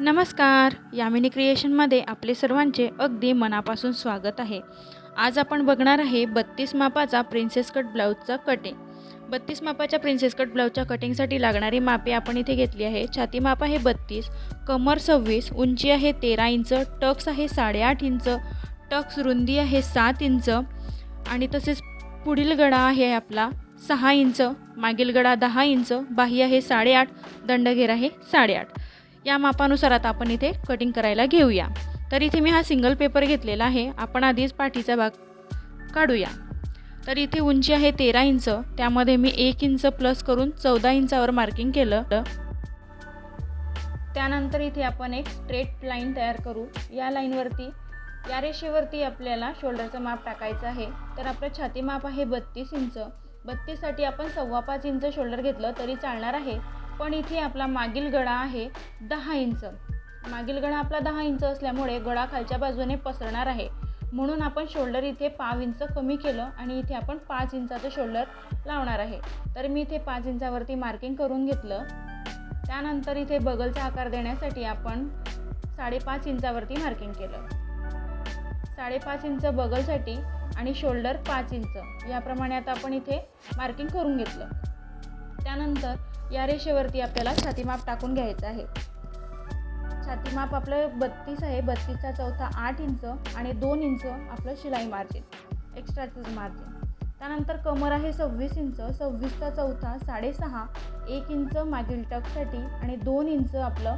नमस्कार. यामिनी क्रिएशनमध्ये आपले सर्वांचे अगदी मनापासून स्वागत आहे. आज आपण बघणार आहे बत्तीस मापाचा प्रिन्सेस कट ब्लाऊजचा कटिंग बत्तीस मापाच्या प्रिन्सेस कट ब्लाऊजच्या कटिंगसाठी लागणारी मापे आपण इथे घेतली आहे. छाती माप आहे बत्तीस कमर सव्वीस उंची आहे तेरा इंच टक्स आहे साडेआठ इंच टक्स रुंदी आहे सात इंच आणि तसेच पुढील गडा आहे आपला सहा इंच मागील गडा दहा इंच बाही आहे साडेआठ दंडघेर आहे साडेआठ. या मापानुसार आता आपण इथे कटिंग करायला घेऊया. तर इथे मी हा सिंगल पेपर घेतलेला आहे. आपण आधीच पाठीचा भाग काढूया. तर इथे उंची आहे तेरा इंच. त्यामध्ये मी एक इंच प्लस करून चौदा इंचावर मार्किंग केलं. त्यानंतर इथे आपण एक स्ट्रेट लाईन तयार करू. या लाईनवरती या रेषेवरती आपल्याला शोल्डरचं माप टाकायचं आहे. तर आपलं छाती माप आहे बत्तीस इंच. बत्तीससाठी आपण सव्वा पाच इंच शोल्डर घेतलं तरी चालणार आहे. पण इथे आपला मागील गळा आहे दहा इंच. मागील गळा आपला दहा इंच असल्यामुळे गळा खालच्या बाजूने पसरणार आहे. म्हणून आपण शोल्डर इथे पाव इंच कमी केलं आणि इथे आपण पाच इंचाचं शोल्डर लावणार आहे. तर मी इथे पाच इंचावरती मार्किंग करून घेतलं. त्यानंतर इथे बगलचा आकार देण्यासाठी आपण साडेपाच इंचावरती मार्किंग केलं. साडेपाच इंच बगलसाठी आणि शोल्डर पाच इंच. याप्रमाणे आता आपण इथे मार्किंग करून घेतलं. त्यानंतर या रेषेवरती आपल्याला छातीमाप टाकून घ्यायचं आहे. छातीमाप आपलं बत्तीस आहे. बत्तीसचा चौथा आठ इंच आणि दोन इंच आपलं शिलाई मार्जिन एक्स्ट्राचं मार्जिन त्यानंतर कमर आहे सव्वीस इंच सव्वीसचा चौथा साडेसहा एक इंच मागील टकसाठी आणि दोन इंच आपलं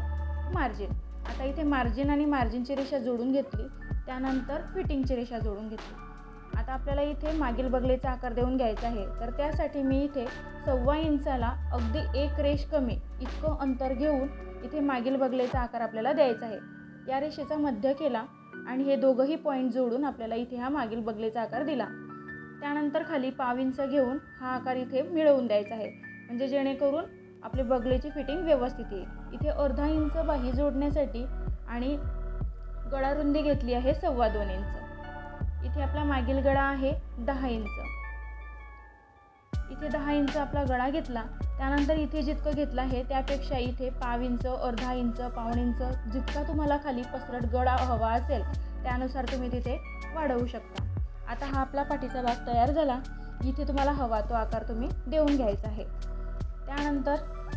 मार्जिन आता इथे मार्जिन आणि मार्जिनची रेषा जोडून घेतली. त्यानंतर फिटिंगची रेषा जोडून घेतली. आता आपल्याला इथे मागील बगलेचा आकार देऊन घ्यायचा आहे. तर त्यासाठी मी इथे सव्वा इंचाला अगदी एक रेष कमी इतकं अंतर घेऊन इथे मागील बगलेचा आकार आपल्याला द्यायचा आहे. या रेषेचा मध्य केला आणि हे दोघंही पॉईंट जोडून आपल्याला इथे हा मागील बगलेचा आकार दिला. त्यानंतर खाली पाव इंच घेऊन हा आकार इथे मिळवून द्यायचा आहे. म्हणजे जेणेकरून आपले बगलेची फिटिंग व्यवस्थित येईल. इथे अर्धा इंच बाही जोडण्यासाठी आणि गळा रुंदी घेतली आहे सव्वा दोन इंच. इथे आपला मागील गळा आहे दहा इंच. इथे दहा इंच आपला गळा घेतला त्यानंतर इथे जितकं घेतलं आहे त्यापेक्षा इथे पाव इंच अर्धा इंच पाऊण इंच जितका तुम्हाला खाली पसरट गळा हवा असेल त्यानुसार तुम्ही तिथे वाढवू शकता. आता हा आपला पाठीचा भाग तयार झाला. इथे तुम्हाला हवा तो आकार तुम्ही देऊन घ्यायचा आहे. त्यानंतर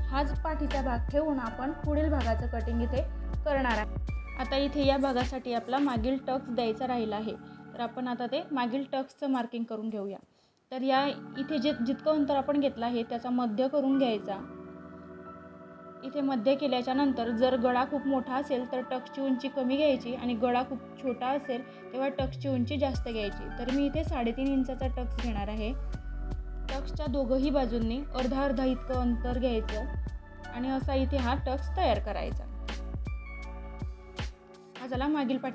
हाच पाठीचा भाग ठेवून आपण पुढील भागाचं कटिंग इथे करणार आहे. आता इथे या भागासाठी आपला मागील टक्स द्यायचा राहिला आहे. तर आपण आता ते मागील टक्सचं मार्किंग करून घेऊया. तर या इथे जे जितकं अंतर आपण घेतलं आहे त्याचा मध्य करून घ्यायचा. इथे मध्य केल्याच्यानंतर जर गळा खूप मोठा असेल तर टक्सची उंची कमी घ्यायची आणि गळा खूप छोटा असेल तेव्हा टक्सची उंची जास्त घ्यायची. तर मी इथे साडेतीन इंचाचा टक्स घेणार आहे. टक्सच्या दोघंही बाजूंनी अर्धा अर्धा इतकं अंतर घ्यायचं आणि असा इथे हा टक्स तयार करायचा. हा झाला मागील पाठ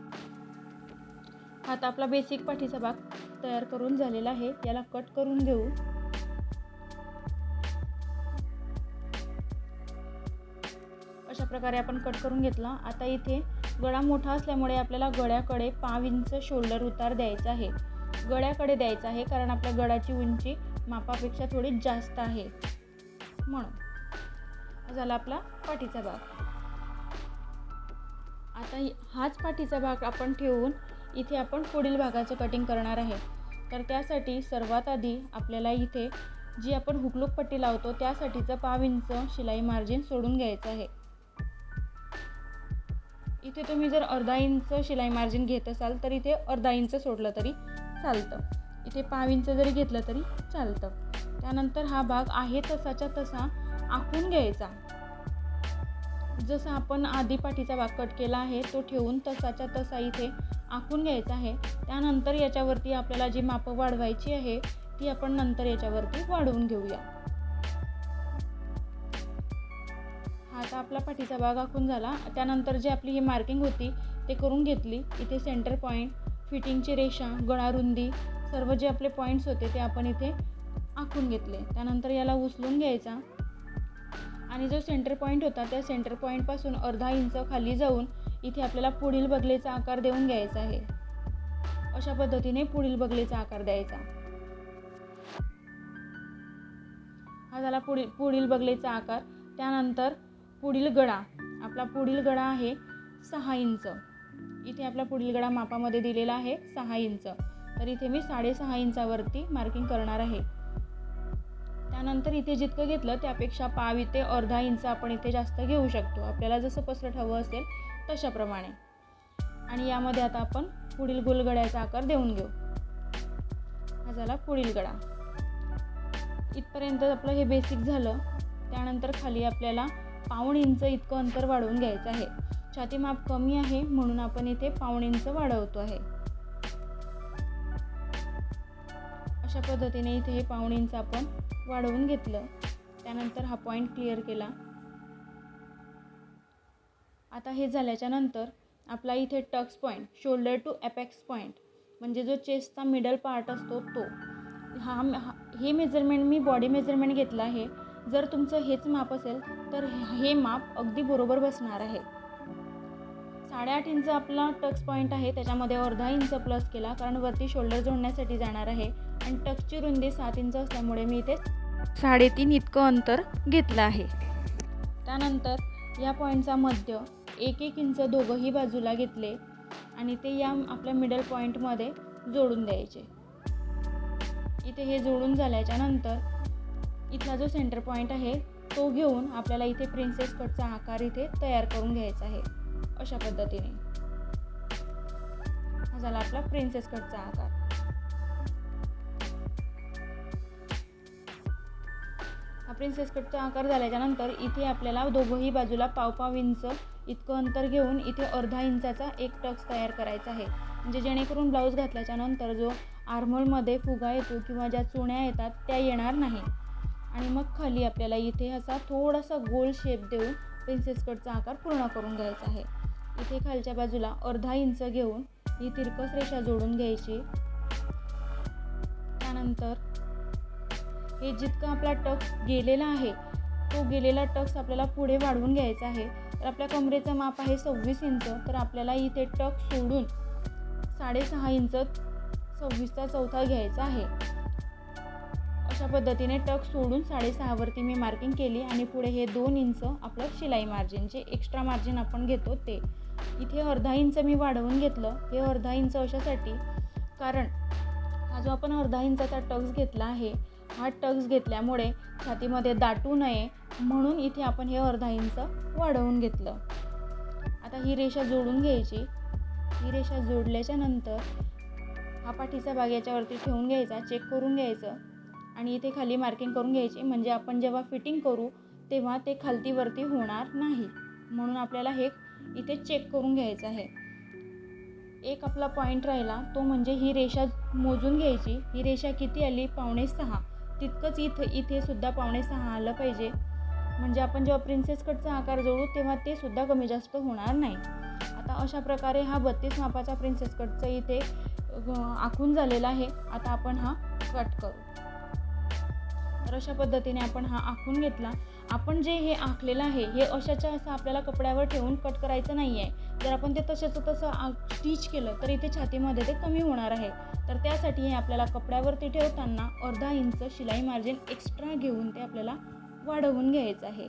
आता आपला बेसिक पाठीचा भाग तयार करून झालेला आहे. याला कट करून घेऊ. अशा प्रकारे आपण कट करून घेतला. आता इथे गळा मोठा असल्यामुळे आपल्याला गळ्याकडे पाव इंच शोल्डर उतार द्यायचा आहे. गळ्याकडे द्यायचा आहे कारण आपल्या गळाची उंची मापापेक्षा थोडी जास्त आहे. म्हणून झाला आपला पाठीचा भाग. आता हाच पाठीचा भाग आपण ठेवून इथे आपण पुढील भागाचं कटिंग करणार आहे. तर त्यासाठी सर्वात आधी आपल्याला इथे जी आपण हुकलूक पट्टी लावतो त्यासाठीचं पाव इंच शिलाई मार्जिन सोडून घ्यायचं आहे. इथे तुम्ही जर अर्धा इंच शिलाई मार्जिन घेत असाल तर इथे अर्धा इंच सोडलं तरी चालतं. इथे पाव इंच जरी घेतलं तरी चालतं. त्यानंतर हा भाग आहे तसाच्या तसा आखून घ्यायचा. जसं आपण आधी पाठीचा भाग कट केला आहे तो ठेवून तसाच्या तसा इथे आखून घ्यायचं आहे. त्यानंतर याच्यावरती आपल्याला जी मापं वाढवायची आहे ती आपण नंतर याच्यावरती वाढवून घेऊया. हा आता आपला पाठीचा भाग आखून झाला. त्यानंतर जी आपली ही मार्किंग होती ते करून घेतली. इथे सेंटर पॉईंट फिटिंगची रेषा गळारुंदी सर्व जे आपले पॉईंट्स होते ते आपण इथे आखून घेतले. त्यानंतर याला उचलून घ्यायचा. आणि जो सेंटर पॉईंट होता त्या सेंटर पॉईंटपासून अर्धा इंच खाली जाऊन इथे आपल्याला पुढील बगलेचा आकार देऊन घ्यायचा आहे. अशा पद्धतीने पुढील बगलेचा आकार द्यायचा. हा झाला पुढील पुढील बगलेचा आकार. त्यानंतर पुढील गडा. आपला पुढील गडा आहे सहा इंच. इथे आपला पुढील गडा मापामध्ये दिलेला आहे सहा इंच. तर इथे मी साडेसहा इंचावरती मार्किंग करणार आहे. त्यानंतर इथे जितकं घेतलं त्यापेक्षा पाव इथे अर्धा इंच आपण इथे जास्त घेऊ शकतो. आपल्याला जसं पसरट हवं असेल तशाप्रमाणे. आणि यामध्ये आता आपण पुढील गोलगड्याचा आकार देऊन घेऊ. हा झाला पुढील गडा. इथपर्यंत आपलं हे बेसिक झालं. त्यानंतर खाली आपल्याला पाऊण इंच इतकं अंतर वाढवून घ्यायचं आहे. छाती माप कमी आहे म्हणून आपण इथे पाऊण इंच वाढवतो आहे. अशा पद्धतीने इथे हे पाऊण इंच आपण वाढवून घेतलं. त्यानंतर हा पॉईंट क्लिअर केला. आता हे झाल्याच्यानंतर आपला इथे tucks point shoulder to apex point म्हणजे जो चेस्टचा मिडल पार्ट असतो तो. हा हा- हे मेजरमेंट मी बॉडी मेजरमेंट घेतलं आहे. जर तुमचं हेच माप असेल तर हे माप अगदी बरोबर बसणार आहे. साडेआठ इंच आपला टक्स पॉईंट आहे त्याच्यामध्ये अर्धा इंच प्लस केला कारण वरती शोल्डर जोडण्यासाठी जाणार आहे. आणि टक्सची रुंदी सात इंच असल्यामुळे मी इथे साडेतीन इतकं अंतर घेतलं आहे. त्यानंतर या पॉईंटचा मध्य एक एक इंच दोघंही बाजूला घेतले आणि ते या आपल्या मिडल पॉईंटमध्ये जोडून द्यायचे. इथे हे जोडून झाल्याच्यानंतर इथला जो सेंटर पॉईंट आहे तो घेऊन आपल्याला इथे प्रिन्सेस कटचा आकार इथे तयार करून घ्यायचा आहे अशा पद्धतीने. हा झाला आपला प्रिन्सेस कटचा आकार. हा प्रिन्सेस कटचा आकार झाल्याच्यानंतर इथे आपल्याला दोघंही बाजूला पाव पाव इंच इतकं अंतर घेऊन इथे अर्धा इंचाचा एक टक्स तयार करायचा आहे. म्हणजे जेणेकरून ब्लाऊज घातल्याच्या नंतर जो आर्मोलमध्ये फुगा येतो किंवा ज्या चुण्या येतात त्या येणार नाही. आणि मग खाली आपल्याला इथे असा थोडासा गोल शेप देऊन प्रिन्सेस कटचा आकार पूर्ण करून घ्यायचा आहे. इथे खालच्या बाजूला अर्धा इंच घेऊन ही तिरकस रेषा जोडून घ्यायची. त्यानंतर हे जितकं आपला टक्स गेलेला आहे तो गेलेला टक्स आपल्याला पुढे वाढवून घ्यायचा आहे. तर आपल्या कमरेचं माप आहे सव्वीस इंच. तर आपल्याला इथे टक सोडून साडेसहा इंच सव्वीसचा चौथा घ्यायचा आहे. अशा पद्धतीने टक सोडून साडेसहावरती मी मार्किंग केली आणि पुढे हे दोन इंच आपलं शिलाई मार्जिन जे एक्स्ट्रा मार्जिन आपण घेतो ते. इथे अर्धा इंच मी वाढवून घेतलं. हे अर्धा इंच अशासाठी कारण हा जो आपण अर्धा इंचाचा टक्स घेतला आहे हा टक्स घेतल्यामुळे छातीमध्ये दाटू नये म्हणून इथे आपण हे अर्धा इंच वाढवून घेतलं. आता ही रेषा जोडून घ्यायची. ही रेषा जोडल्याच्या नंतर हा पाठीचा भाग याच्यावरती ठेवून घ्यायचा चेक करून घ्यायचं. आणि इथे खाली मार्किंग करून घ्यायची म्हणजे आपण जेव्हा फिटिंग करू तेव्हा ते खालतीवरती होणार नाही. म्हणून आपल्याला हे इथे चेक करून घ्यायचं आहे. एक आपला पॉईंट राहिला तो म्हणजे ही रेषा मोजून घ्यायची. ही रेषा किती आली? पावणे सहा. तितकंच इथं इथे सुद्धा पावणे सहा आलं पाहिजे. म्हणजे आपण जेव्हा प्रिन्सेस कटचा आकार जोडू तेव्हा ते सुद्धा कमी जास्त होणार नाही. आता अशा प्रकारे हा बत्तीस मापाचा प्रिन्सेस कटचा इथे आखून झालेला आहे. आता आपण हा कट करू. तर अशा पद्धतीने आपण हा आखून घेतला. आपण जे हे आखलेलं आहे हे अशाच्या असं आपल्याला कपड्यावर ठेवून कट करायचं नाही आहे जर आपण ते तशाचं तसं स्टिच केलं तर इथे छातीमध्ये ते कमी होणार आहे. तर त्यासाठी हे आपल्याला कपड्यावरती ठेवताना अर्धा इंच शिलाई मार्जिन एक्स्ट्रा घेऊन ते आपल्याला वाढवून घ्यायचं आहे.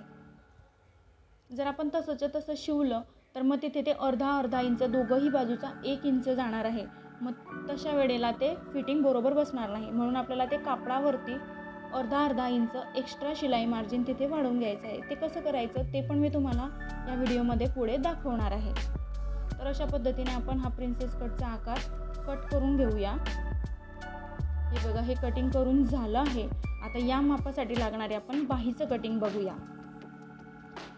जर आपण तसंच्या तसं शिवलं तर मग तिथे ते अर्धा अर्धा इंच दोघंही बाजूचा एक इंच जाणार आहे. मग तशा वेळेला ते फिटिंग बरोबर बसणार नाही. म्हणून आपल्याला ते कापडावरती अर्धा अर्धा इंच एक्स्ट्रा शिलाई मार्जिन तिथे वाढवून घ्यायचं आहे. ते कसं करायचं ते पण मी तुम्हाला या व्हिडिओमध्ये पुढे दाखवणार आहे. तर अशा पद्धतीने आपण हा प्रिन्सेस कटचा आकार कट करून घेऊया. हे बघा हे कटिंग करून झालं आहे. आता या मापासाठी लागणारे आपण बाहीचं कटिंग बघूया.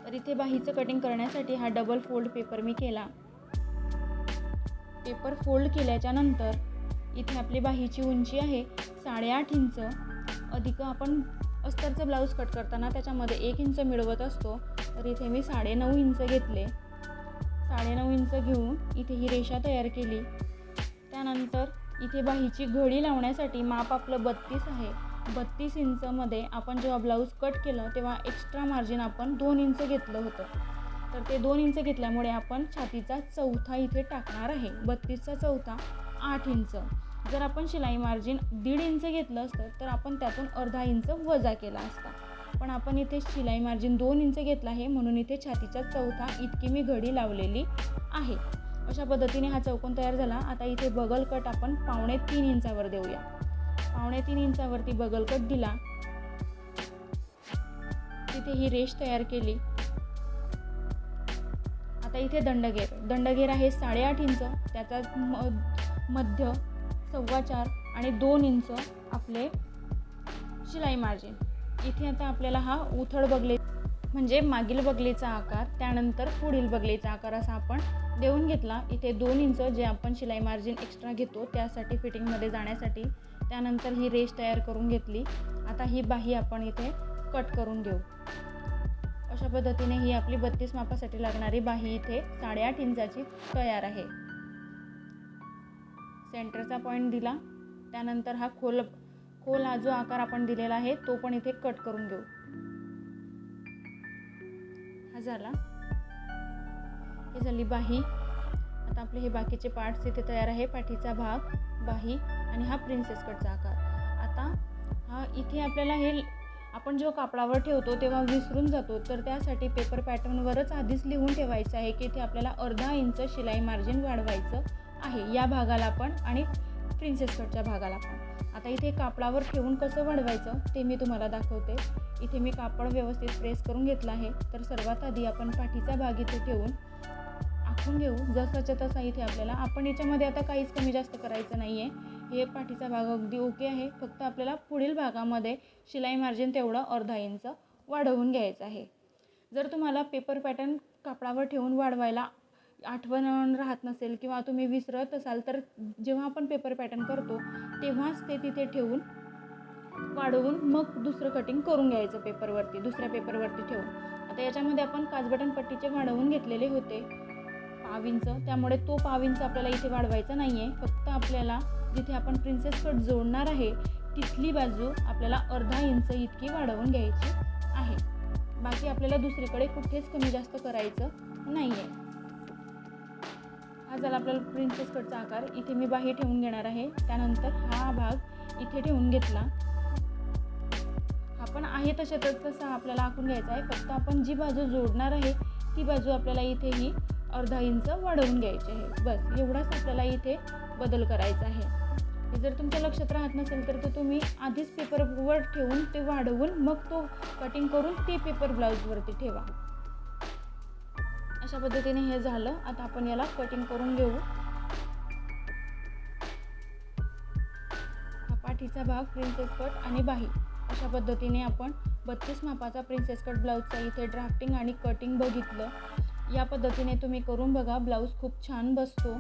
तर इथे बाहीचं कटिंग करण्यासाठी हा डबल फोल्ड पेपर मी केला. पेपर फोल्ड केल्याच्यानंतर इथे आपली बाहीची उंची आहे साडेआठ इंच. अधिक आपण अस्तरचं ब्लाऊज कट करताना त्याच्यामध्ये एक इंच मिळवत असतो. तर इथे मी साडेनऊ इंच घेतले. साडेनऊ इंच घेऊन इथे ही रेषा तयार केली. त्यानंतर इथे बाहीची घडी लावण्यासाठी माप आपलं बत्तीस आहे. बत्तीस इंचमध्ये आपण जेव्हा ब्लाऊज कट केलं तेव्हा एक्स्ट्रा मार्जिन आपण दोन इंच घेतलं होतं. तर ते दोन इंच घेतल्यामुळे आपण छातीचा चौथा इथे टाकणार आहे. बत्तीसचा चौथा आठ इंच. जर आपण शिलाई मार्जिन दीड इंच घेतलं असतं तर आपण त्यातून अर्धा इंच वजा केला असता. पण आपण इथे शिलाई मार्जिन दोन इंच घेतला आहे म्हणून इथे छातीचा चौथा इतकी मी घडी लावलेली आहे. अशा पद्धतीने हा चौकोन तयार झाला. आता इथे बगल कट आपण पावणे तीन इंचावर देऊया. पावणे तीन इंचावरती बगल कट दिला. तिथे ही रेष तयार केली. आता इथे दंडगेर. दंडगेर आहे साडेआठ इंच. त्याचा म मध्य सव्वा चार आणि दोन इंच आपले शिलाई मार्जिन इथे आता आपल्याला हा उथळ बगले म्हणजे मागील बगलीचा आकार त्यानंतर पुढील बगलीचा आकार असा आपण देऊन घेतला. इथे दोन इंच जे आपण शिलाई मार्जिन एक्स्ट्रा घेतो त्यासाठी फिटिंगमध्ये जाण्यासाठी त्यानंतर ही रेष तयार करून घेतली. आता ही बाही आपण इथे कट करून घेऊ. अशा पद्धतीने ही आपली बत्तीस मापासाठी लागणारी बाही इथे साडेआठ इंचाची तयार आहे. सेंटरचा पॉईंट दिला. त्यानंतर हा खोल खोल हा जो आकार आपण दिलेला आहे तो पण इथे कट करून घेऊ. हा झाला. हे झाली बाही. आता आपले हे बाकीचे पार्ट्स इथे तयार आहे पाठीचा भाग बाही आणि हा प्रिन्सेस कटचा आकार. आता हा इथे आपल्याला हे आपण जेव्हा कापडावर ठेवतो तेव्हा विसरून जातो. तर त्यासाठी पेपर पॅटर्नवरच आधीच लिहून ठेवायचं आहे की इथे आपल्याला अर्धा इंच शिलाई मार्जिन वाढवायचं. आहे या भागाला पण आणि प्रिन्सेस कटच्या भागाला पण. आता इथे कापडावर ठेवून कसं वाढवायचं ते मी तुम्हाला दाखवते. इथे मी कापड व्यवस्थित प्रेस करून घेतलं आहे. तर सर्वात आधी आपण पाठीचा भाग इथे ठेवून आखून घेऊ. जसाच्या तसा इथे आपल्याला आपण याच्यामध्ये आता काहीच कमी जास्त करायचं नाही आहे हे पाठीचा भाग अगदी ओके आहे. फक्त आपल्याला पुढील भागामध्ये शिलाई मार्जिन तेवढं अर्धा इंच वाढवून घ्यायचं आहे. जर तुम्हाला पेपर पॅटर्न कापडावर ठेवून वाढवायला आठवण राहत नसेल किंवा तुम्ही विसरत असाल तर जेव्हा आपण पेपर पॅटर्न करतो तेव्हाच ते तिथे ठेवून वाढवून मग दुसरं कटिंग करून घ्यायचं पेपरवरती दुसऱ्या पेपरवरती ठेवून. आता याच्यामध्ये आपण काच बटन पट्टीचे वाढवून घेतलेले होते. पाव त्यामुळे तो पाविंच आपल्याला इथे वाढवायचा नाही आहे फक्त आपल्याला जिथे आपण प्रिन्सेस कट जोडणार आहे तिथली बाजू आपल्याला अर्धा इंच इतकी वाढवून घ्यायची आहे. बाकी आपल्याला दुसरीकडे कुठेच कमी जास्त करायचं नाही आहे हा झाला आपल्याला प्रिन्सेस कटचा आकार इथे मी बाही ठेवून घेणार आहे. त्यानंतर हा भाग इथे ठेवून घेतला. हा पण आहे तशातच तसा आपल्याला आखून घ्यायचा आहे. फक्त आपण जी बाजू जोडणार आहे ती बाजू आपल्याला इथे ही अर्धा इंच वाढवून घ्यायची आहे. बस एवढाच आपल्याला इथे बदल करायचा आहे. जर तुमच्या लक्षात राहत नसेल तर तो तुम्ही आधीच पेपरवर ठेवून ते वाढवून मग तो कटिंग करून ते पेपर ब्लाऊजवरती ठेवा. अशा पद्धतीने हे झालं. आता आपण याला कटिंग करून घेऊ. हा पाठीचा भाग प्रिन्सेस कट आणि बाही. अशा पद्धतीने आपण बत्तीस मापाचा प्रिन्सेस कट ब्लाऊजचा इथे ड्राफ्टिंग आणि कटिंग बघितलं. या पद्धतीने तुम्ही करून बघा ब्लाऊज खूप छान बसतो.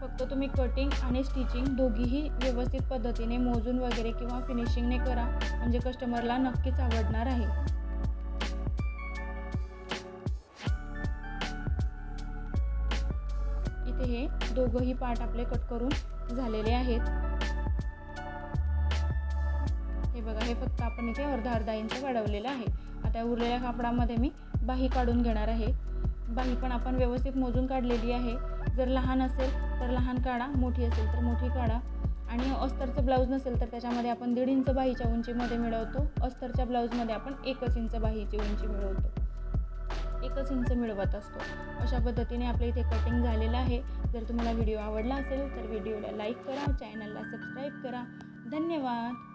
फक्त तुम्ही कटिंग आणि स्टिचिंग दोघीही व्यवस्थित पद्धतीने मोजून वगैरे किंवा फिनिशिंगने करा. म्हणजे कस्टमरला नक्कीच आवडणार आहे. हे दोघंही पार्ट आपले कट करून झालेले आहेत. हे बघा हे फक्त आपण इथे अर्धा अर्धा इंच वाढवलेलं आहे. आता उरलेल्या कापडामध्ये मी बाही काढून घेणार आहे. बाही पण आपण व्यवस्थित मोजून काढलेली आहे. जर लहान असेल तर लहान काढा मोठी असेल तर मोठी काढा. आणि अस्तरचं ब्लाऊज नसेल तर त्याच्यामध्ये आपण दीड इंच बाहीच्या उंचीमध्ये मिळवतो. अस्तरच्या ब्लाऊजमध्ये आपण एकच इंच बाहीची उंची मिळवतो. एकच इंच मिळवत असतो. अशा पद्धतीने आपल्या इथे कटिंग झालेलं आहे. जर तुम्हाला व्हिडिओ आवडला असेल तर व्हिडिओला लाईक करा चॅनलला सबस्क्राईब करा. धन्यवाद.